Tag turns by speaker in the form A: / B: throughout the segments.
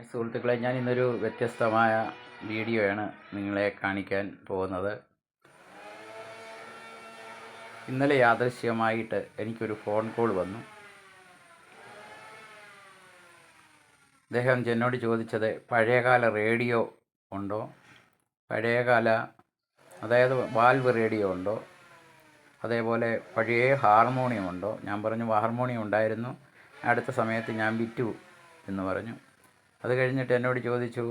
A: സുഹൃത്തുക്കളെ ഞാൻ ഇന്നൊരു വ്യത്യസ്തമായ വീഡിയോയാണ് നിങ്ങളെ കാണിക്കാൻ പോകുന്നത്. ഇന്നലെ യാദൃശ്യമായിട്ട് എനിക്കൊരു ഫോൺ കോൾ വന്നു. അദ്ദേഹം എന്നോട് ചോദിച്ചത് പഴയകാല റേഡിയോ ഉണ്ടോ? പഴയകാല അതായത് വാൽവ് റേഡിയോ ഉണ്ടോ? അതേപോലെ പഴയ ഹാർമോണിയം ഉണ്ടോ? ഞാൻ പറഞ്ഞു ഹാർമോണിയം ഉണ്ടായിരുന്നു. അടുത്ത സമയത്ത് ഞാൻ വിറ്റു എന്ന് പറഞ്ഞു. അത് കഴിഞ്ഞിട്ട് എന്നോട് ചോദിച്ചു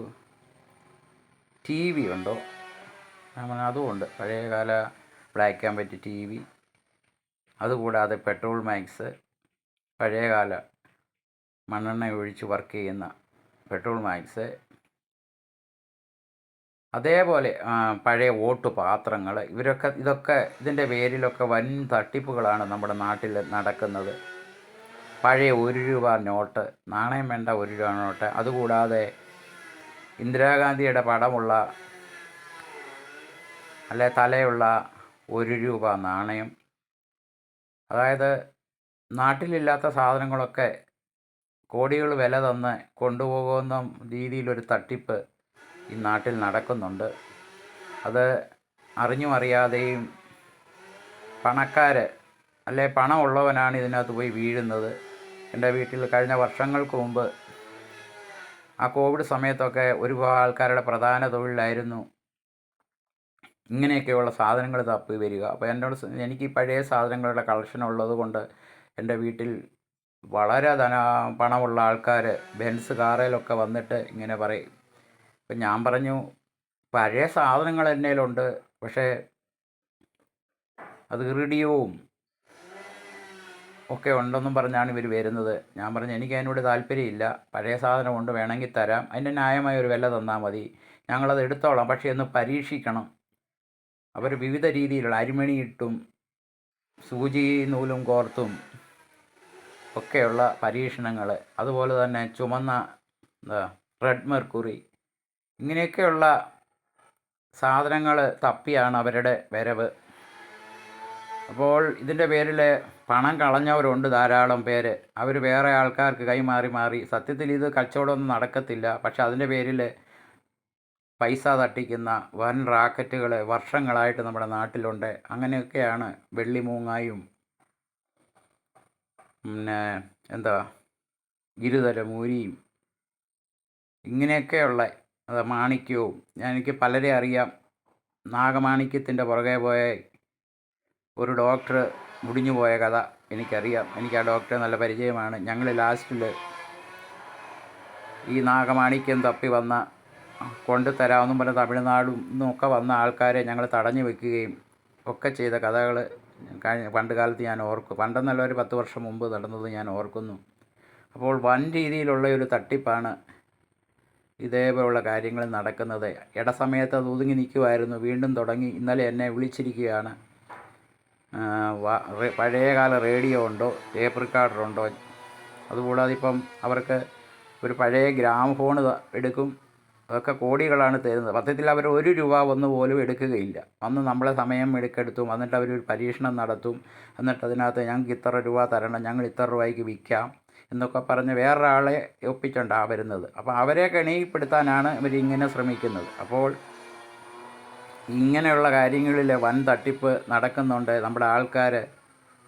A: ടി വി ഉണ്ടോ? ഞാൻ പറഞ്ഞു അതും ഉണ്ട് പഴയകാല black and white T V. അതുകൂടാതെ പെട്രോൾ മാക്സ്. പഴയകാല മണ്ണെണ്ണ ഒഴിച്ച് വർക്ക് ചെയ്യുന്ന പെട്രോൾ മാക്സ്. അതേപോലെ പഴയ ഓട്ട് പാത്രങ്ങൾ. ഇവരൊക്കെ ഇതൊക്കെ ഇതിന്റെ പേരിലൊക്കെ വൻ തട്ടിപ്പുകളാണ് നമ്മുടെ നാട്ടിൽ നടക്കുന്നത്. പഴയ ഒരു രൂപ നോട്ട് നാണയം വേണ്ട ഒരു രൂപ നോട്ട് അതുകൂടാതെ ഇന്ദിരാഗാന്ധിയുടെ പടമുള്ള അല്ലെ തലയുള്ള ഒരു രൂപ നാണയം. അതായത് നാട്ടിലില്ലാത്ത സാധനങ്ങളൊക്കെ കോടികൾ വില തന്ന് കൊണ്ടുപോകുന്ന രീതിയിലൊരു തട്ടിപ്പ് ഈ നാട്ടിൽ നടക്കുന്നുണ്ട്. അത് അറിഞ്ഞും അറിയാതെയും പണക്കാർ അല്ലെ പണമുള്ളവനാണ് ഇതിനകത്ത് പോയി വീഴുന്നത്. എന്റെ വീട്ടിൽ കഴിഞ്ഞ വർഷങ്ങൾക്ക് മുമ്പ് ആ കോവിഡ് സമയത്തൊക്കെ ഒരുപാട് ആൾക്കാരുടെ പ്രധാന തൊഴിലായിരുന്നു ഇങ്ങനെയൊക്കെയുള്ള സാധനങ്ങൾ തപ്പി വരിക. അപ്പോൾ എന്നോട് എനിക്ക് പഴയ സാധനങ്ങളുടെ കളക്ഷൻ ഉള്ളത് കൊണ്ട് എന്റെ വീട്ടിൽ വളരെ ധന പണമുള്ള ആൾക്കാർ ബെൻസ് കാറിലൊക്കെ വന്നിട്ട് ഇങ്ങനെ പറയും. അപ്പം ഞാൻ പറഞ്ഞു പഴയ സാധനങ്ങൾ എന്നേലുണ്ട്. പക്ഷേ അത് ഇറിഡിയവും ഒക്കെ ഉണ്ടെന്നും പറഞ്ഞാണ് ഇവർ വരുന്നത്. ഞാൻ പറഞ്ഞു എനിക്ക് അതിനോട് താല്പര്യമില്ല. പഴയ സാധനം കൊണ്ട് വേണമെങ്കിൽ തരാം. അതിന്റെ ന്യായമായ ഒരു വില തന്നാൽ മതി. ഞങ്ങളത് എടുത്തോളാം. പക്ഷേ ഒന്ന് പരീക്ഷിക്കണം. അവർ വിവിധ രീതിയിലുള്ള അരിമണിയിട്ടും സൂചി നൂലും കോർത്തും ഒക്കെയുള്ള പരീക്ഷണങ്ങൾ. അതുപോലെ തന്നെ ചുമന്ന എന്താ റെഡ് മെർക്കുറി. ഇങ്ങനെയൊക്കെയുള്ള സാധനങ്ങൾ തപ്പിയാണ് അവരുടെ വരവ്. അപ്പോൾ ഇതിന്റെ പേരിൽ പണം കളഞ്ഞവരുണ്ട് ധാരാളം പേര്. അവർ വേറെ ആൾക്കാർക്ക് കൈമാറി മാറി. സത്യത്തിൽ ഇത് കച്ചവടമൊന്നും നടക്കത്തില്ല. പക്ഷെ അതിന്റെ പേരിൽ പൈസ തട്ടിക്കുന്ന വൻ റാക്കറ്റുകൾ വർഷങ്ങളായിട്ട് നമ്മുടെ നാട്ടിലുണ്ട്. അങ്ങനെയൊക്കെയാണ് വെള്ളിമൂങ്ങായും പിന്നെ എന്താ ഇരുതല മൂരിയും ഇങ്ങനെയൊക്കെയുള്ള മാണിക്യവും. ഞാൻ എനിക്ക് പലരെ അറിയാം. നാഗമാണിക്യത്തിന്റെ പുറകെ പോയ ഒരു ഡോക്ടർ മുടിഞ്ഞു പോയ കഥ എനിക്കറിയാം. എനിക്ക് ആ ഡോക്ടറെ നല്ല പരിചയമാണ്. ഞങ്ങൾ ലാസ്റ്റിൽ ഈ നാഗമാണിക്യം തപ്പി വന്ന കൊണ്ടുതരാമെന്നും പറഞ്ഞ തമിഴ്നാടും നിന്നൊക്കെ വന്ന ആൾക്കാരെ ഞങ്ങൾ തടഞ്ഞു വെക്കുകയും ഒക്കെ ചെയ്ത കഥകൾ പണ്ട് കാലത്ത് ഞാൻ ഓർക്കും പണ്ടെന്നല്ല ഒരു പത്ത് വർഷം മുമ്പ് നടന്നത് ഞാൻ ഓർക്കുന്നു. അപ്പോൾ വൻ രീതിയിലുള്ള ഒരു തട്ടിപ്പാണ് ഇതേപോലുള്ള കാര്യങ്ങൾ നടക്കുന്നത്. ഇടസമയത്ത് അത് ഒതുങ്ങി നിൽക്കുമായിരുന്നു വീണ്ടും തുടങ്ങി. ഇന്നലെ എന്നെ വിളിച്ചിരിക്കുകയാണ്. പഴയകാല റേഡിയോ ഉണ്ടോ ടേപ്പ് റിക്കാർഡർ ഉണ്ടോ? അതുകൂടാതെ ഇപ്പം അവർക്ക് ഒരു പഴയ ഗ്രാം ഫോൺ എടുക്കും അതൊക്കെ കോടികളാണ് തരുന്നത്. സത്യത്തിൽ അവർ ഒരു രൂപ ഒന്ന് പോലും എടുക്കുകയില്ല. വന്ന് നമ്മളെ സമയം എടുക്കെടുത്തും എന്നിട്ട് അവർ ഒരു പരീക്ഷണം നടത്തും എന്നിട്ട് അതിനകത്ത് ഞങ്ങൾക്ക് ഇത്ര രൂപ തരണം ഞങ്ങൾ ഇത്ര രൂപയ്ക്ക് വിൽക്കാം എന്നൊക്കെ പറഞ്ഞ് വേറൊരാളെ ഒപ്പിച്ചുകൊണ്ടാണ് വരുന്നത്. അപ്പോൾ അവരെ കെണിപ്പെടുത്താനാണ് ഇവരിങ്ങനെ ശ്രമിക്കുന്നത്. അപ്പോൾ ഇങ്ങനെയുള്ള കാര്യങ്ങളിൽ വൻ തട്ടിപ്പ് നടക്കുന്നുണ്ട്. നമ്മുടെ ആൾക്കാർ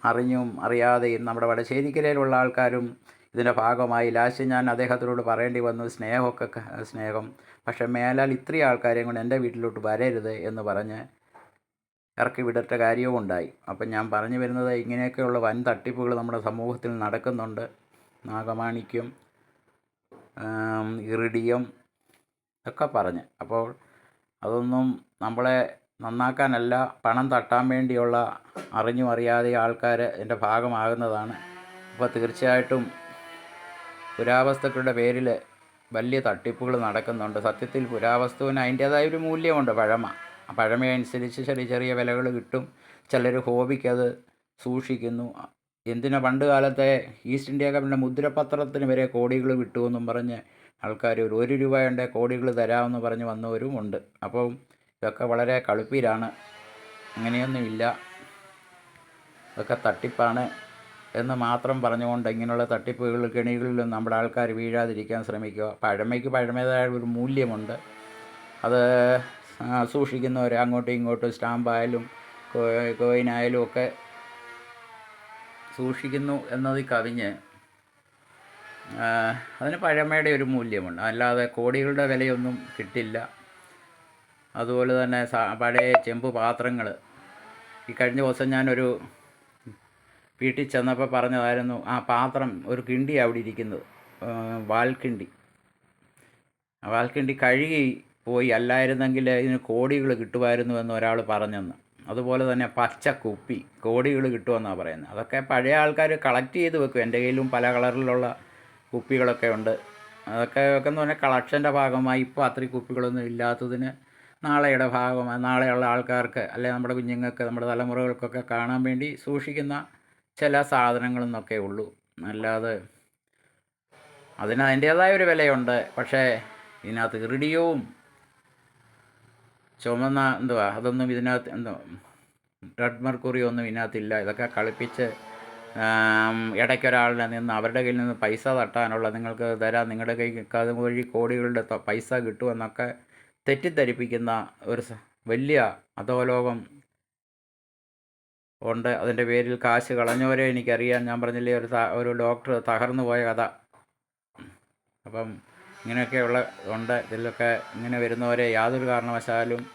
A: അറിഞ്ഞും അറിയാതെയും നമ്മുടെ വടശ്ശേരിക്കരയിലുള്ള ആൾക്കാരും ഇതിന്റെ ഭാഗമായി. ലാസ്റ്റ് ഞാൻ അദ്ദേഹത്തിനോട് പറയേണ്ടി വന്നു സ്നേഹമൊക്കെ സ്നേഹം. പക്ഷേ മേലാൽ ഇത്രയും ആൾക്കാരെയും കൊണ്ട് എന്റെ വീട്ടിലോട്ട് വരരുത് എന്ന് പറഞ്ഞ് ഇറക്കി വിടട്ട കാര്യവും ഉണ്ടായി. അപ്പം ഞാൻ പറഞ്ഞു വരുന്നത് ഇങ്ങനെയൊക്കെയുള്ള വൻ തട്ടിപ്പുകൾ നമ്മുടെ സമൂഹത്തിൽ നടക്കുന്നുണ്ട്. നാഗമാണിക്കും ഇറിഡിയം ഒക്കെ പറഞ്ഞ്. അപ്പോൾ അതൊന്നും നമ്മളെ നന്നാക്കാനല്ല പണം തട്ടാൻ വേണ്ടിയുള്ള അറിഞ്ഞും അറിയാതെ ആൾക്കാർ എന്റെ ഭാഗമാകുന്നതാണ്. അപ്പോൾ തീർച്ചയായിട്ടും പുരാവസ്തുക്കളുടെ പേരിൽ വലിയ തട്ടിപ്പുകൾ നടക്കുന്നുണ്ട്. സത്യത്തിൽ പുരാവസ്തുവിന് അതിന്റേതായ ഒരു മൂല്യമുണ്ട് പഴമ. ആ പഴമയനുസരിച്ച് ചെറിയ ചെറിയ വിലകൾ കിട്ടും. ചിലർ ഹോബിക്കത് സൂക്ഷിക്കുന്നു. എന്തിനാ പണ്ട് കാലത്തെ ഈസ്റ്റ് ഇന്ത്യ കമ്പനിയുടെ മുദ്രപത്രത്തിന് വരെ കോടികൾ കിട്ടുമെന്നും പറഞ്ഞ് ആൾക്കാർ ഒരു ഒരു രൂപയുണ്ട് കോടികൾ തരാമെന്ന് പറഞ്ഞ് വന്നവരും ഉണ്ട്. അപ്പം ഇതൊക്കെ വളരെ കളുപ്പിലാണ് അങ്ങനെയൊന്നുമില്ല. ഇതൊക്കെ തട്ടിപ്പാണ് എന്ന് മാത്രം പറഞ്ഞുകൊണ്ട് ഇങ്ങനെയുള്ള തട്ടിപ്പുകൾ കെണികളിലും നമ്മുടെ ആൾക്കാർ വീഴാതിരിക്കാൻ ശ്രമിക്കുക. പഴമയ്ക്ക് പഴമേതായ ഒരു മൂല്യമുണ്ട്. അത് സൂക്ഷിക്കുന്നവർ അങ്ങോട്ടും ഇങ്ങോട്ടും സ്റ്റാമ്പായാലും കോയിനായാലും ഒക്കെ സൂക്ഷിക്കുന്നു എന്നത് കവിഞ്ഞ് അതിന് പഴമയുടെ ഒരു മൂല്യമുണ്ട്. അല്ലാതെ കോടികളുടെ വിലയൊന്നും കിട്ടില്ല. അതുപോലെ തന്നെ പഴയ ചെമ്പ് പാത്രങ്ങൾ ഈ കഴിഞ്ഞ ദിവസം ഞാനൊരു വീട്ടിൽ ചെന്നപ്പോൾ പറഞ്ഞതായിരുന്നു ആ പാത്രം ഒരു കിണ്ടി അവിടെ ഇരിക്കുന്നത്. വാൽക്കിണ്ടി. വാൽക്കിണ്ടി കഴുകി പോയി അല്ലായിരുന്നെങ്കിൽ ഇതിന് കോടികൾ കിട്ടുമായിരുന്നു എന്ന് ഒരാൾ പറഞ്ഞെന്ന്. അതുപോലെ തന്നെ പച്ച കുപ്പി കോടികൾ കിട്ടുമെന്നാണ് പറയുന്നത്. അതൊക്കെ പഴയ ആൾക്കാർ കളക്ട് ചെയ്ത് വെക്കും. എന്റെ കയ്യിലും പല കളറിലുള്ള കുപ്പികളൊക്കെ ഉണ്ട്. അതൊക്കെ എന്ന് പറഞ്ഞാൽ കളക്ഷന്റെ ഭാഗമായി ഇപ്പോൾ അത്രയും കുപ്പികളൊന്നും ഇല്ലാത്തതിന് നാളെയുടെ ഭാഗമായി നാളെയുള്ള ആൾക്കാർക്ക് അല്ലെങ്കിൽ നമ്മുടെ കുഞ്ഞുങ്ങൾക്ക് നമ്മുടെ തലമുറകൾക്കൊക്കെ കാണാൻ വേണ്ടി സൂക്ഷിക്കുന്ന ചില സാധനങ്ങളെന്നൊക്കെ ഉള്ളൂ. അല്ലാതെ അതിന് അതിന്റേതായ ഒരു വിലയുണ്ട്. പക്ഷേ ഇതിനകത്ത് ഇറിഡിയവും ചുമന്ന എന്തുവാ അതൊന്നും ഇതിനകത്ത് എന്തോ റെഡ് മെർക്കുറി ഒന്നും ഇതിനകത്തില്ല. ഇതൊക്കെ കളിപ്പിച്ച് ഇടയ്ക്കൊരാളിനെ നിന്ന് അവരുടെ കയ്യിൽ നിന്ന് പൈസ തട്ടാനുള്ള നിങ്ങൾക്ക് തരാം. നിങ്ങളുടെ കൈ അത് വഴി കോടികളുടെ പൈസ കിട്ടുമെന്നൊക്കെ തെറ്റിദ്ധരിപ്പിക്കുന്ന ഒരു വലിയ അധോലോകം ഉണ്ട്. അതിന്റെ പേരിൽ കാശ് കളഞ്ഞവരെ എനിക്കറിയാം. ഞാൻ പറഞ്ഞില്ലേ ഒരു ഒരു ഡോക്ടർ തകർന്നു പോയ കഥ. അപ്പം ഇങ്ങനെയൊക്കെയുള്ള ഉണ്ട്. ഇതിലൊക്കെ ഇങ്ങനെ വരുന്നവരെ യാതൊരു കാരണവശാലും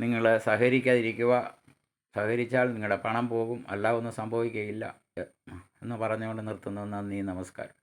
A: നിങ്ങൾ സഹകരിക്കാതിരിക്കുക. സഹകരിച്ചാൽ നിങ്ങളുടെ പണം പോകും. അല്ല ഒന്നും സംഭവിക്കുകയില്ല. എന്ന് പറഞ്ഞുകൊണ്ട് നിർത്തുന്നു. നന്ദി നമസ്കാരം.